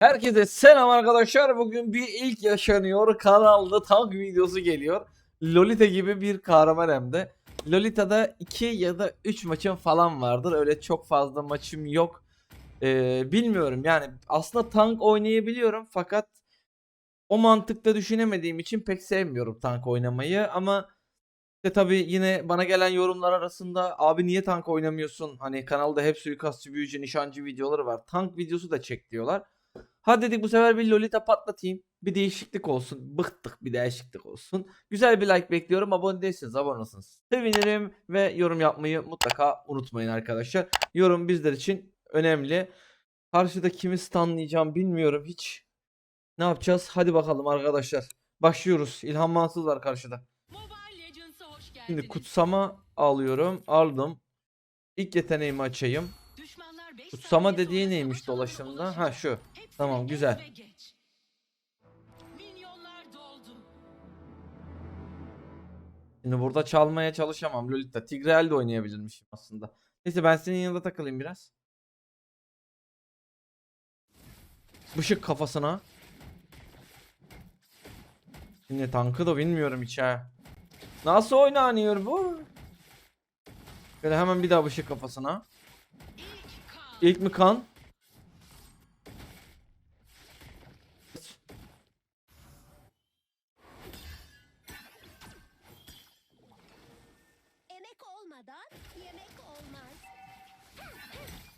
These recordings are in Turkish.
Herkese selam arkadaşlar. Bugün bir ilk yaşanıyor. Kanalda tank videosu geliyor. Lolita gibi bir kahraman hem de. Lolita'da 2 ya da 3 maçım falan vardır. Öyle çok fazla maçım yok. Ee, bilmiyorum yani aslında tank oynayabiliyorum fakat o mantıkta düşünemediğim için pek sevmiyorum tank oynamayı ama işte tabii yine bana gelen yorumlar arasında abi niye tank oynamıyorsun? Hani kanalda hep suikastçı, büyücü, nişancı videoları var. Tank videosu da çek diyorlar. Ha dedik bu sefer bir Lolita patlatayım. Bir değişiklik olsun. Bıktık bir değişiklik olsun. Güzel bir like bekliyorum. Abone değilseniz abone olursanız sevinirim. Ve yorum yapmayı mutlaka unutmayın arkadaşlar. Yorum bizler için önemli. Karşıda kimi stunlayacağım bilmiyorum hiç. Ne yapacağız? Hadi bakalım arkadaşlar. Başlıyoruz. İlhan Mansız var karşıda. Şimdi kutsama alıyorum. Aldım. İlk yeteneğimi açayım. Kutsama dediği neymiş dolaşımda? Ha şu. Tamam, güzel. Şimdi burada çalmaya çalışamam Lolita. Tigreal de oynayabilirmişim aslında. Neyse ben senin yanında takılayım biraz. Bışık kafasına. Şimdi tankı da bilmiyorum hiç ha. Nasıl oynanıyor bu? Böyle hemen bir daha bışık kafasına. İlk mi kan? Emek olmadan yemek olmaz.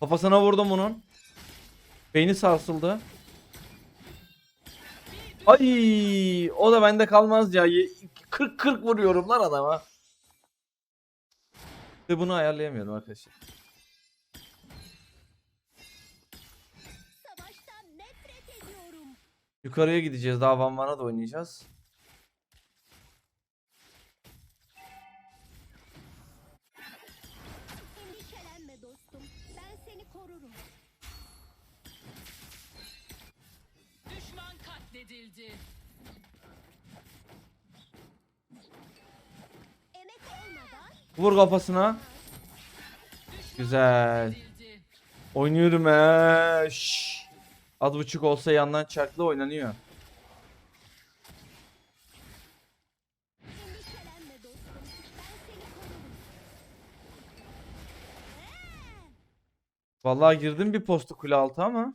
Kafasına vurdum bunun. Beyni sarsıldı. Ay, o da bende kalmaz ya. 40 40 vuruyorum lan adama. Ve bunu ayarlayamıyorum arkadaşlar. Yukarıya gideceğiz. Daha Van Van'a da oynayacağız. Endişelenme dostum. Ben seni korurum. Düşman katledildi. Emek olmadan Vur kafasına. Güzel. Oynuyorum he. Şşş. Az buçuk olsa yandan çarklı oynanıyor. Vallahi girdim bir postu kule altı ama.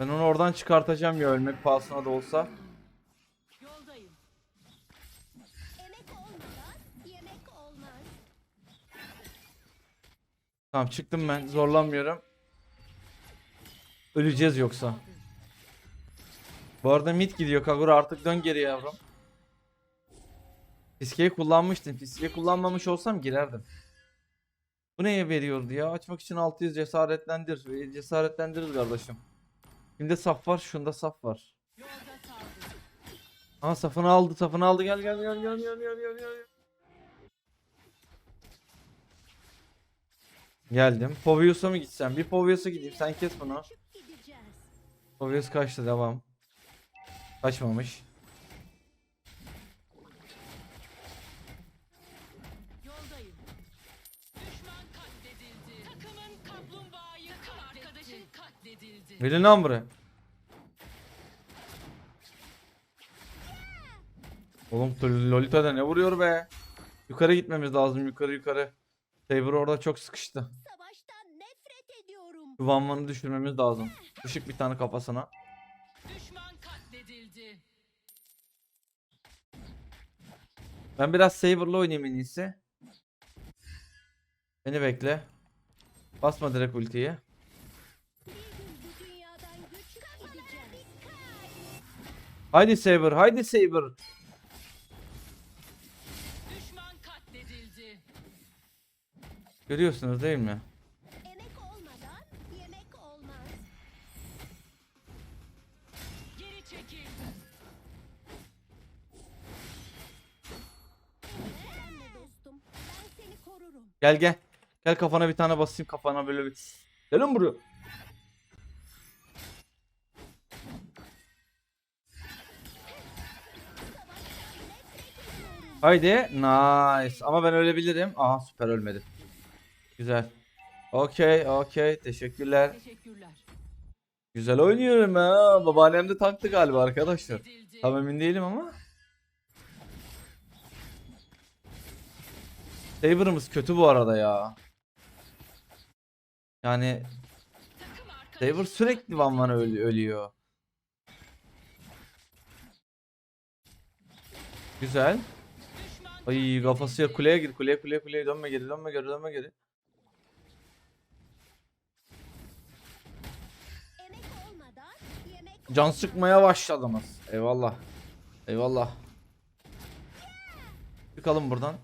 Ben onu oradan çıkartacağım ya ölmek pahasına da olsa. Yoldayım. Emek olmadan yemek olmaz. Tamam çıktım ben zorlanmıyorum. Öleceğiz yoksa. Bu arada mid gidiyor Kagura artık dön geri yavrum. Fiskeyi kullanmıştım. Fiskeyi kullanmamış olsam girerdim. Bu neye veriyordu ya? Açmak için 600 cesaretlendir. E, Cesaretlendiririz kardeşim. Kimde saf var? Şunda saf var. Aha safını aldı, safını aldı. Gel gel gel gel gel gel gel Geldim. Povius'a mı gitsem? Bir Povius'a gideyim. Sen kes bunu. Povius kaçtı devam. Kaçmamış. Verin lan buraya. Oğlum Lolita'da ne vuruyor be? Yukarı gitmemiz lazım yukarı yukarı. Saber orada çok sıkıştı. Savaştan nefret ediyorum. Şu Van Van'ı düşürmemiz lazım. Işık bir tane kafasına. Düşman katledildi. Ben biraz Saber'la oynayayım en iyisi. Beni bekle. Basma direkt gideceğiz. Haydi Saber, haydi Saber. Görüyorsunuz değil mi? Emek olmadan yemek olmaz. Geri çekil. Endişelenme dostum. Ben seni korurum. Gel gel. Gel kafana bir tane basayım kafana böyle bir. Gelin buraya. Haydi. Nice. Ama ben ölebilirim. Aha süper ölmedim. Güzel. Okey okey teşekkürler. Teşekkürler. Güzel oynuyorum ha. Babaannem de taktı galiba arkadaşlar. Tam emin değilim ama. Saber'ımız kötü bu arada ya. Yani Saber sürekli Van Van öl- ölüyor. Güzel. Ay kafası ya kuleye gir kuleye kuleye kuleye dönme geri dönme geri dönme geri. Can sıkmaya başladınız. Eyvallah. Eyvallah. Çıkalım buradan.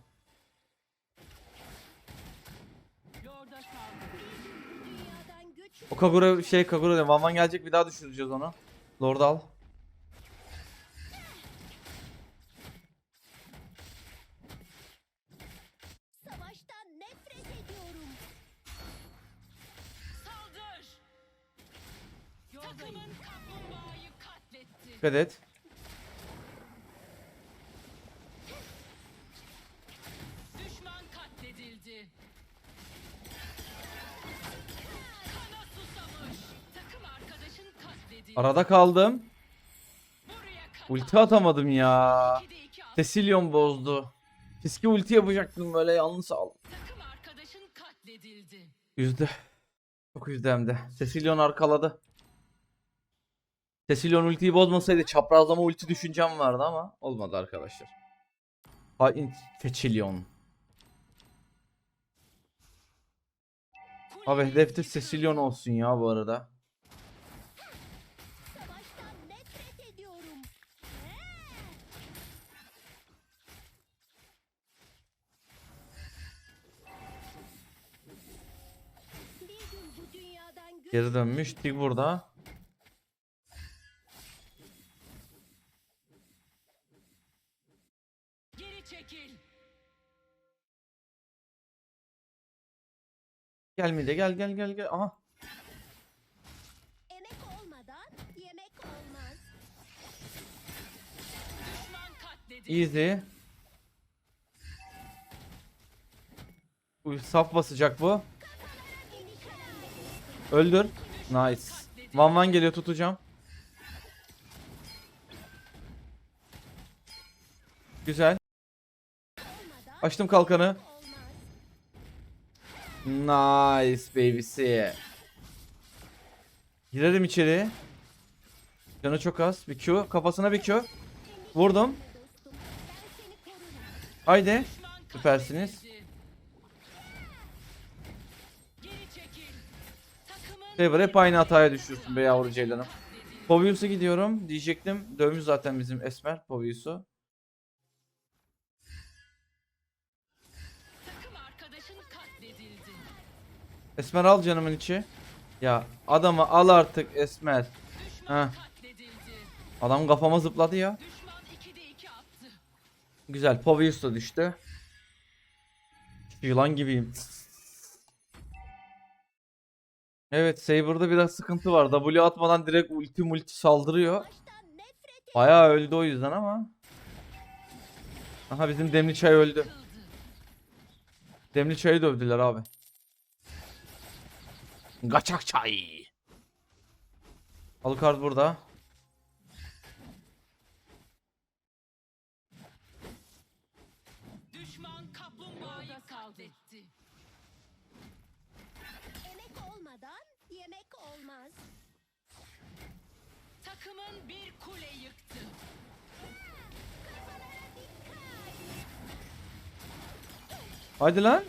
O Kagura şey Kagura diyor. Van Van gelecek bir daha düşüreceğiz onu. Lord al. Dikkat et. Düşman katledildi. Kana susamış. Takım arkadaşın katledildi. Arada kaldım. Ulti atamadım ya. Cecilion bozdu. Fiske ulti yapacaktım böyle yalnız al. Takım arkadaşın katledildi. Yüzde. Çok yüzde hem de. Cecilion arkaladı. Cecilion ultiyi bozmasaydı çaprazlama ulti düşüncem vardı ama olmadı arkadaşlar. Hain Cecilion. Abi hedefte Cecilion olsun ya bu arada. Geri dönmüş. Tig burada. Gel mide gel gel gel gel. Aha. emek olmadan yemek olmaz. Easy. Uy, saf basacak bu. Öldür. Nice. Van Van geliyor tutacağım. Güzel. Açtım kalkanı. Nice babysi. Girelim içeri. Canı çok az. Bir Q. Kafasına bir Q. Vurdum. Haydi. Süpersiniz. Saber hep aynı hataya düşüyorsun be yavru ceylanım. Povius'a gidiyorum diyecektim. Dövmüş zaten bizim Esmer Povius'u. Esmer al canımın içi. Ya adamı al artık Esmer. Katledildi. Adam kafama zıpladı ya. Düşman 2'de 2 attı. Güzel Povius da düştü. Yılan gibiyim. Evet Saber'da biraz sıkıntı var. W atmadan direkt ulti multi saldırıyor. Bayağı öldü o yüzden ama. Aha bizim demli çay öldü. Demli çayı dövdüler abi. Kaçak çay. Alucard burada. Düşman kaplumbağayı katletti. emek olmadan yemek olmaz. Takımın bir kule yıktı. Hadi lan.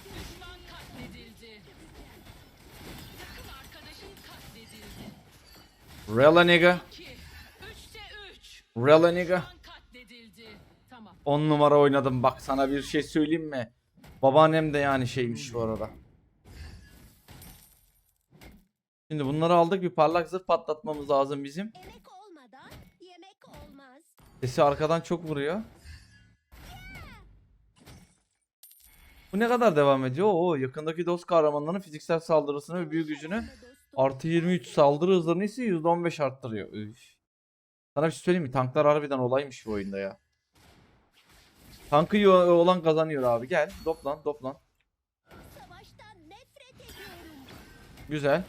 Rella nigga. 2. 3'te 3. Rella nigga. Düşman katledildi. Tamam. 10 numara oynadım bak sana bir şey söyleyeyim mi? Babaannem de yani şeymiş bu arada. Şimdi bunları aldık bir parlak zırh patlatmamız lazım bizim. Sesi arkadan çok vuruyor. Bu ne kadar devam ediyor? Oo yakındaki dost kahramanların fiziksel saldırısını ve büyü gücünü artı 23 saldırı hızlarını ise %15 arttırıyor. Üf. Sana bir şey söyleyeyim mi? Tanklar harbiden olaymış bu oyunda ya. Tankı olan kazanıyor abi. Gel. Doplan doplan. Güzel.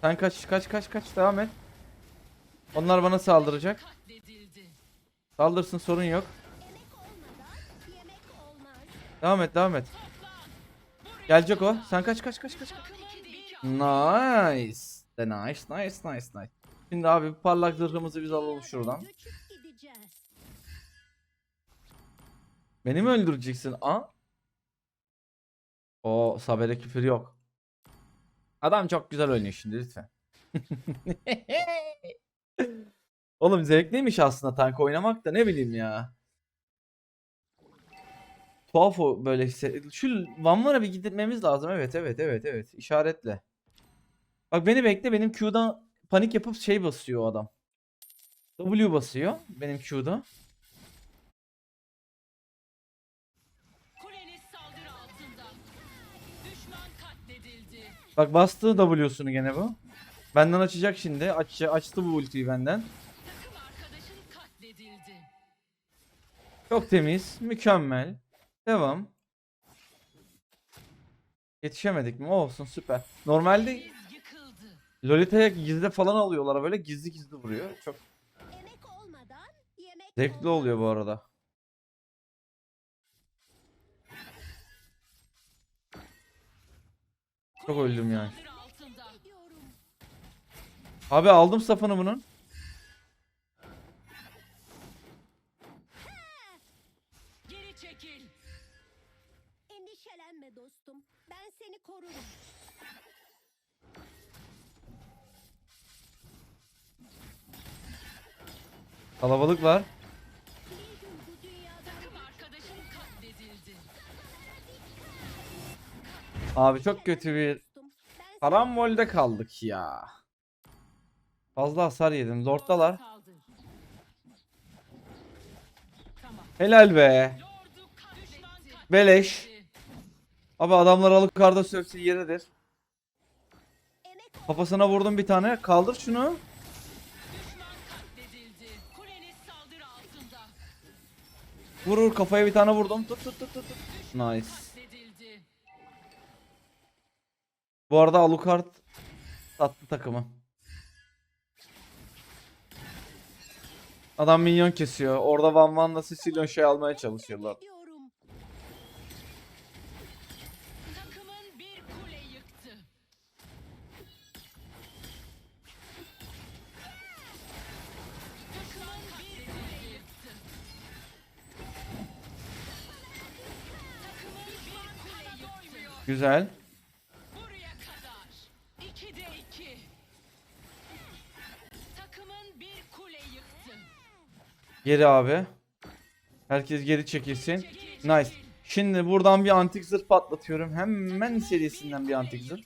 Sen kaç kaç kaç kaç devam et. Onlar bana saldıracak. Saldırsın sorun yok. Devam et devam et. Gelecek o. Sen kaç kaç kaç kaç. Nice. Nice nice nice nice. Şimdi abi parlak zırhımızı biz alalım şuradan. Beni mi öldüreceksin? A? O Saber'e küfür yok. Adam çok güzel oynuyor şimdi lütfen. Oğlum zevkliymiş aslında tank oynamak da ne bileyim ya. Tuhaf o böyle hisse- Şu Vanvar'a bir gitmemiz lazım. Evet evet evet evet. İşaretle. Bak beni bekle benim Q'dan panik yapıp şey basıyor o adam. W basıyor benim Q'da. Bak bastı W'sunu gene bu. Benden açacak şimdi. Aç, açtı bu ultiyi benden. Çok temiz. Mükemmel. Devam. Yetişemedik mi? Olsun süper. Normalde. Lolita'ya gizli falan alıyorlar böyle gizli gizli vuruyor. Çok zevkli oluyor bu arada. Çok öldüm yani. Abi aldım safını bunun. Geri çekil. Endişelenme dostum. Ben seni korurum. Kalabalık var. Bir gün bu dünyadan Takım arkadaşın katledildi. Abi çok kötü bir dostum. Ben seni karambolde kaldık ya. Fazla hasar yedim. Saldır. Tamam. Helal be. Beleş. Abi adamlar alıp karda sövsün yeridir. Kafasına vurdum bir tane. Kaldır şunu. Vur vur kafaya bir tane vurdum. Tut tut tut tut. Nice. Bu arada Alucard sattı takımı. Adam minyon kesiyor. Orada Van Van'la Sicilyon şey almaya çalışıyorlar. Yıktı. Geri abi. Herkes geri çekilsin. Nice. Şimdi buradan bir antik zırh patlatıyorum. Hemen serisinden bir antik zırh.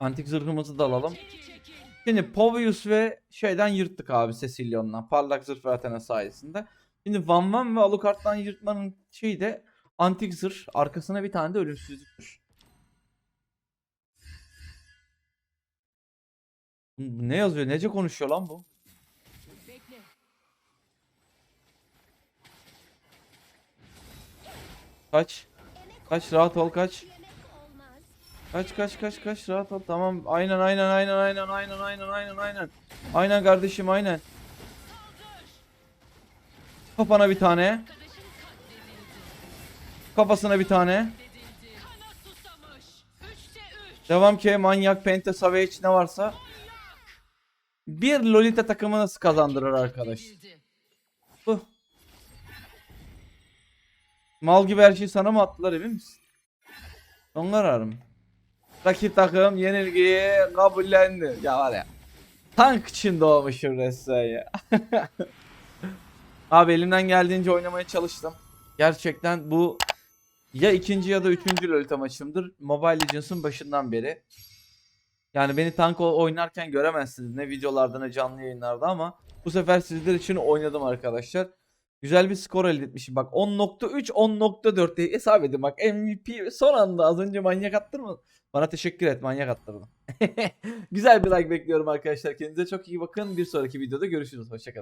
Antik zırhımızı da alalım. Şimdi Povius ve şeyden yırttık abi Cecilion'dan. Parlak zırh ve Athena sayesinde. Şimdi Van Van ve Alucard'dan yırtmanın şeyi de antik zırh. Arkasına bir tane de ölümsüzlüktür. Bu Ne yazıyor? Nece konuşuyor lan bu? Kaç. Kaç rahat ol kaç. Kaç kaç kaç kaç rahat ol. Tamam. Aynen aynen aynen aynen aynen aynen aynen aynen. Aynen kardeşim aynen. Kafana bir tane. Kafasına bir tane. Devam ki manyak penta savage ne varsa. Bir Lolita takımı nasıl kazandırır arkadaş? Bu. Mal gibi her şeyi sana mı attılar emin misin? Son kararım. Rakip takım yenilgiyi kabullendi. Ya var ya. Tank için doğmuşum resmen ya. Abi elimden geldiğince oynamaya çalıştım. Gerçekten bu ya ikinci ya da üçüncü Lolita maçımdır. Mobile Legends'ın başından beri. Yani beni tank oynarken göremezsiniz ne videolarda ne canlı yayınlarda ama bu sefer sizler için oynadım arkadaşlar. Güzel bir skor elde etmişim. Bak 10.3 10.4 diye hesap edin. Bak MVP son anda az önce manyak attırma. Bana teşekkür et manyak attırdın. Güzel bir like bekliyorum arkadaşlar. Kendinize çok iyi bakın. Bir sonraki videoda görüşürüz. Hoşçakalın.